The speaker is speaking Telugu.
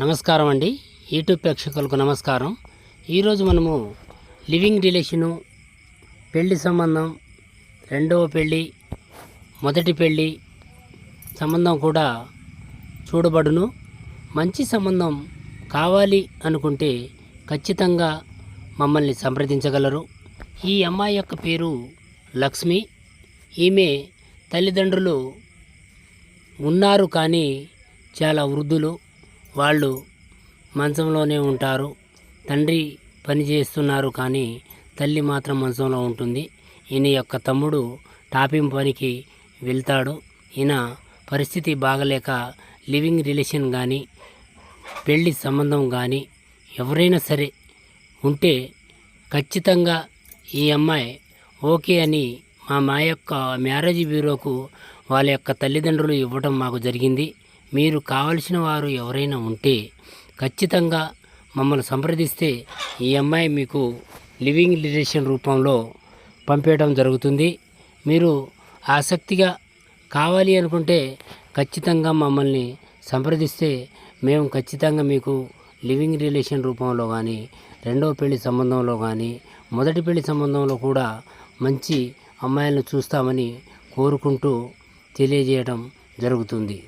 నమస్కారం అండి. యూట్యూబ్ ప్రేక్షకులకు నమస్కారం. ఈరోజు మనము లివింగ్ రిలేషను పెళ్ళి సంబంధం రెండవ పెళ్ళి మొదటి పెళ్ళి సంబంధం కూడా చూడబడును. మంచి సంబంధం కావాలి అనుకుంటే ఖచ్చితంగా మమ్మల్ని సంప్రదించగలరు. ఈ అమ్మాయి యొక్క పేరు లక్ష్మి. ఈమె తల్లిదండ్రులు ఉన్నారు కానీ చాలా వృద్ధులు. వాళ్ళు మంచంలోనే ఉంటారు. తండ్రి పని చేస్తున్నారు కానీ తల్లి మాత్రం మంచంలో ఉంటుంది. ఈయన యొక్క తమ్ముడు టాపింగ్ పనికి వెళ్తాడు. ఈయన పరిస్థితి బాగలేక లివింగ్ రిలేషన్ కానీ పెళ్ళి సంబంధం కానీ ఎవరైనా సరే ఉంటే ఖచ్చితంగా ఈ అమ్మాయి ఓకే అని మా మా యొక్క మ్యారేజ్ బ్యూరోకు వాళ్ళ యొక్క తల్లిదండ్రులు ఇవ్వటం మాకు జరిగింది. మీరు కావలసిన వారు ఎవరైనా ఉంటే ఖచ్చితంగా మమ్మల్ని సంప్రదిస్తే ఈ అమ్మాయి మీకు లివింగ్ రిలేషన్ రూపంలో పంపేయడం జరుగుతుంది. మీరు ఆసక్తిగా కావాలి అనుకుంటే ఖచ్చితంగా మమ్మల్ని సంప్రదిస్తే మేము ఖచ్చితంగా మీకు లివింగ్ రిలేషన్ రూపంలో కానీ రెండవ పెళ్ళి సంబంధంలో కానీ మొదటి పెళ్ళి సంబంధంలో కూడా మంచి అమ్మాయిలను చూస్తామని కోరుకుంటూ తెలియజేయడం జరుగుతుంది.